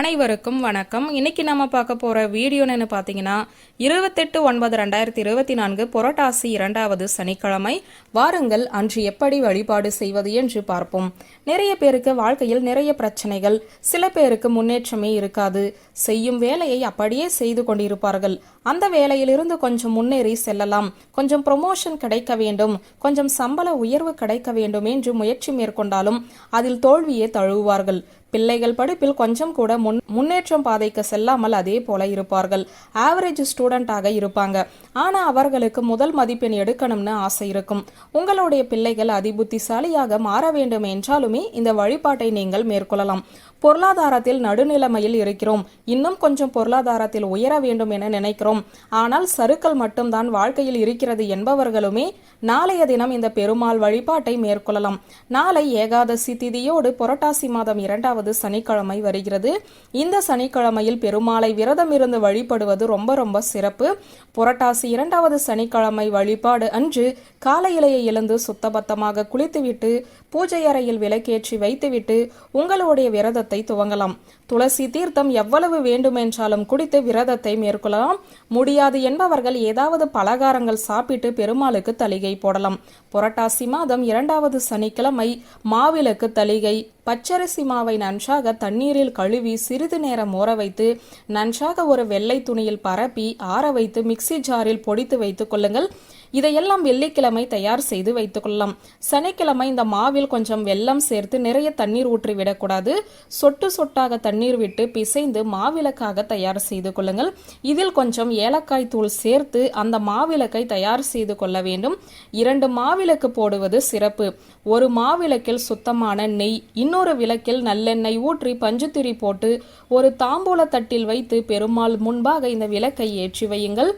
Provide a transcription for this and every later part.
அனைவருக்கும் வணக்கம். இன்னைக்கு நம்ம பார்க்க போற வீடியோன்னு பார்த்தீங்கன்னா இருபத்தெட்டு ஒன்பது ரெண்டாயிரத்தி இருபத்தி நான்கு புரட்டாசி இரண்டாவது சனிக்கிழமை. வாருங்கள் அன்று எப்படி வழிபாடு செய்வது என்று பார்ப்போம். நிறைய பேருக்கு வாழ்க்கையில் நிறைய பிரச்சனைகள். சில பேருக்கு முன்னேற்றமே இருக்காது. செய்யும் வேலையை அப்படியே செய்து கொண்டிருப்பார்கள். அந்த வேலையிலிருந்து கொஞ்சம் முன்னேறி செல்லலாம். கொஞ்சம் ப்ரொமோஷன் கிடைக்க வேண்டும். கொஞ்சம் சம்பள உயர்வு கிடைக்க வேண்டும் என்று முயற்சி மேற்கொண்டாலும் அதில் தோல்வியே தழுவுவார்கள். பிள்ளைகள் படிப்பில் கொஞ்சம் கூட முன் முன்னேற்றம் பாதைக்கு செல்லாமல் அதே போல இருப்பார்கள். ஆவரேஜ் ஸ்டூடெண்டாக இருப்பாங்க. ஆனால் அவர்களுக்கு முதல் மதிப்பெண் எடுக்கணும்னு ஆசை இருக்கும். உங்களுடைய பிள்ளைகள் அதிபுத்திசாலியாக மாற வேண்டும் என்றாலுமே இந்த வழிபாட்டை நீங்கள் மேற்கொள்ளலாம். பொருளாதாரத்தில் நடுநிலைமையில் இருக்கிறோம். இன்னும் கொஞ்சம் பொருளாதாரத்தில் உயர வேண்டும் என நினைக்கிறோம். ஆனால் சருக்கள் மட்டும்தான் வாழ்க்கையில் இருக்கிறது என்பவர்களுமே நாளைய தினம் இந்த பெருமாள் வழிபாட்டை மேற்கொள்ளலாம். நாளை ஏகாதசி திதியோடு புரட்டாசி மாதம் இரண்டாவது சனிக்கிழமை வருகிறது. இந்த சனிக்கிழமையில் பெருமாளை விரதம் இருந்து வழிபடுவது ரொம்ப ரொம்ப சிறப்பு. புரட்டாசி இரண்டாவது சனிக்கிழமை வழிபாடு அன்று காலையிலேயே எழுந்து சுத்தபத்தமாக குளித்துவிட்டு பூஜை அறையில் விளக்கேற்றி வைத்துவிட்டு உங்களுடைய விரதத்தை துவங்கலாம். துளசி தீர்த்தம் எவ்வளவு வேண்டுமென்றாலும் குடித்து விரதத்தை மேற்கொள்ளலாம். முடியாது என்பவர்கள் ஏதாவது பலகாரங்கள் சாப்பிட்டு பெருமாளுக்கு தலிகை போடலாம். புரட்டாசி மாதம் இரண்டாவது சனிக்கிழமை மாவிளக்கு தலிகை பச்சரிசி மாவை நன்றாக தண்ணீரில் கழுவி சிறிது நேரம் ஊற வைத்து நன்றாக ஒரு வெள்ளை துணியில் பரப்பி ஆற வைத்து மிக்சி ஜாரில் பொடித்து வைத்துக் கொள்ளுங்கள். இதையெல்லாம் வெள்ளிக்கிழமை தயார் செய்து வைத்துக் கொள்ளலாம். சனிக்கிழமை இந்த மாவில் கொஞ்சம் வெல்லம் சேர்த்து நிறைய தண்ணீர் ஊற்றி விடக்கூடாது. சொட்டு சொட்டாக தண்ணீர் விட்டு பிசைந்து மாவிளக்காக தயார் செய்து கொள்ளுங்கள். இதில் கொஞ்சம் ஏலக்காய் தூள் சேர்த்து அந்த மாவிளக்கை தயார் செய்து கொள்ள வேண்டும். இரண்டு மாவிளக்கு போடுவது சிறப்பு. ஒரு மாவிளக்கில் சுத்தமான நெய் இன்னும் இன்னொரு விளக்கில் நல்லெண்ணெய் ஊற்றி பஞ்சுத்திரி போட்டு ஒரு தாம்பூல தட்டில் வைத்து பெருமாள் முன்பாக இந்த விளக்கை ஏற்றி வையுங்கள்.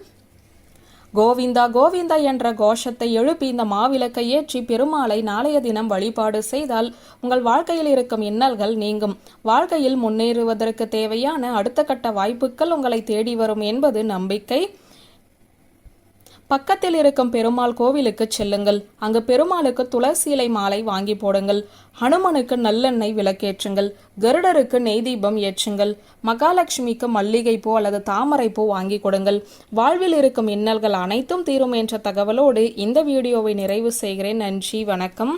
கோவிந்தா கோவிந்தா என்ற கோஷத்தை எழுப்பி இந்த மாவிளக்கை ஏற்றி பெருமாளை நாளைய தினம் வழிபாடு செய்தால் உங்கள் வாழ்க்கையில் இருக்கும் இன்னல்கள் நீங்கும். வாழ்க்கையில் முன்னேறுவதற்கு தேவையான அடுத்த கட்ட வாய்ப்புகள் உங்களை தேடி வரும் என்பது நம்பிக்கை. பக்கத்தில் இருக்கும் பெருமாள் கோவிலுக்கு செல்லுங்கள். அங்கு பெருமாளுக்கு துளசி இலை மாலை வாங்கி போடுங்கள். ஹனுமனுக்கு நல்லெண்ணெய் விளக்கேற்றுங்கள். கருடருக்கு நெய் தீபம் ஏற்றுங்கள். மகாலட்சுமிக்கு மல்லிகை பூ அல்லது தாமரை பூ வாங்கி கொடுங்கள். வாழ்வில் இருக்கும் இன்னல்கள் அனைத்தும் தீரும் என்ற தகவலோடு இந்த வீடியோவை நிறைவு செய்கிறேன். நன்றி வணக்கம்.